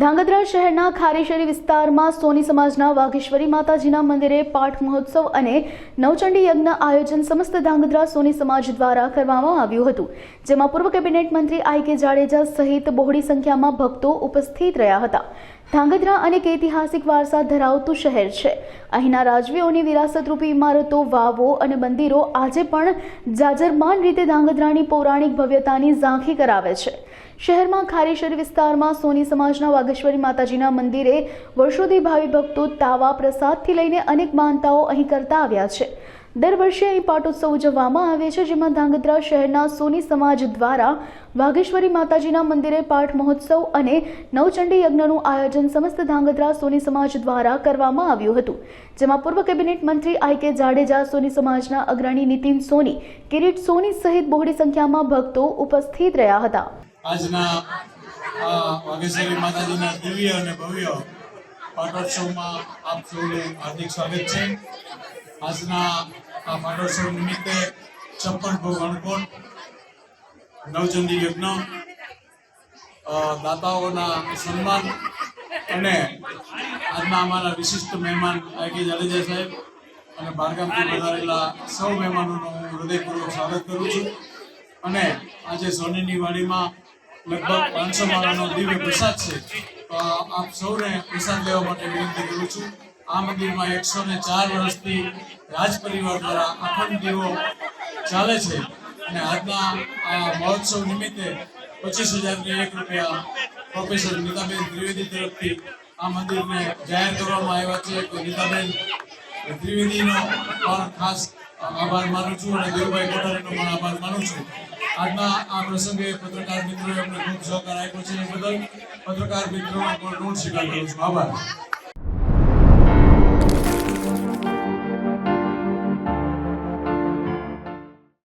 ધાંગધ્રા શહેરના ખારેશરી વિસ્તારમાં સોની સમાજના વાઘેશ્વરી માતાજીના મંદિરે પાઠ મહોત્સવ અને નવચંડી યજ્ઞ આયોજન સમસ્ત ધાંગધ્રા સોની સમાજ દ્વારા કરવામાં આવ્યું હતું, જેમાં પૂર્વ કેબિનેટ મંત્રી આઈ કે જાડેજા સહિત બહોળી સંખ્યામાં ભક્તો ઉપસ્થિત રહ્યા હતા. ધાંગધ્રા અનેક ઐતિહાસિક વારસા ધરાવતું શહેર છે. અહીંના રાજવીઓની વિરાસતરૂપી ઇમારતો, વાવો અને મંદિરો આજે પણ જાજરમાન રીતે ધાંગધ્રાની પૌરાણિક ભવ્યતાની ઝાંખી કરાવે છે. શહેરમાં ખારેશરી વિસ્તારમાં સોની સમાજના વાઘેશ્વરી માતાજીના મંદિરે વર્ષોથી ભાવિ ભક્તો તાવા પ્રસાદથી લઈને અનેક માનતાઓ અહીં કરતા આવ્યા છે. દર વર્ષે અહીં પાટોત્સવ ઉજવવામાં આવે છે, જેમાં ધાંગધ્રા શહેરના સોની સમાજ દ્વારા વાઘેશ્વરી માતાજીના મંદિરે પાઠ મહોત્સવ અને નવચંડી યજ્ઞનું આયોજન સમસ્ત ધાંગધ્રા સોની સમાજ દ્વારા કરવામાં આવ્યું હતું. જેમાં પૂર્વ કેબિનેટ મંત્રી આઈ કે જાડેજા, સોની સમાજના અગ્રણી નીતિન સોની, કિરીટ સોની સહિત બહોળી સંખ્યામાં ભક્તો ઉપસ્થિત રહ્યા હતા. આજના વાઘેશ્વરી માતાજીના દિવ્ય અને ભવ્ય પાટોત્સવમાં આપ સૌને હાર્દિક સ્વાગત છે. આજના આ પાટોત્સવ નિમિત્તે છપ્પન ભોગ અણકોટ નવચંદી યજ્ઞ દાતાઓના સન્માન અને આજના અમારા વિશિષ્ટ મહેમાન આઈકે જાડેજા સાહેબ અને બહારગામથી પધારેલા સૌ મહેમાનોનું હું હૃદયપૂર્વક સ્વાગત કરું છું. અને આજે સોનીની વાડીમાં લગભગ પાંચસો માળાનો દિવ્ય પ્રસાદ છે. આપ સૌને પ્રસાદ લેવા માટે વિનંતી કરું છું. આ મંદિરમાં એકસો ને ચાર વર્ષથી રાજ પરિવાર દ્વારા અખંડ દીવો ચાલે છે. અને આજના આ મહોત્સવ નિમિત્તે પચીસ હજારની એક રૂપિયા પ્રોફેસર નીતાબેન ત્રિવેદી તરફથી આ મંદિરને જાહેર કરવામાં આવ્યા છે. તો નીતાબેન ત્રિવેદીનો પણ ખાસ આભાર માનું છું અને દેવભાઈ કોઠારીનો પણ આભાર માનું છું. આજના આ પ્રસંગે પત્રકાર મિત્રોએ અમને ખૂબ સહકાર આપ્યો છે. એ બદલ પત્રકાર મિત્રોનો પણ ઋણ સ્વીકાર કરું છું. આભાર.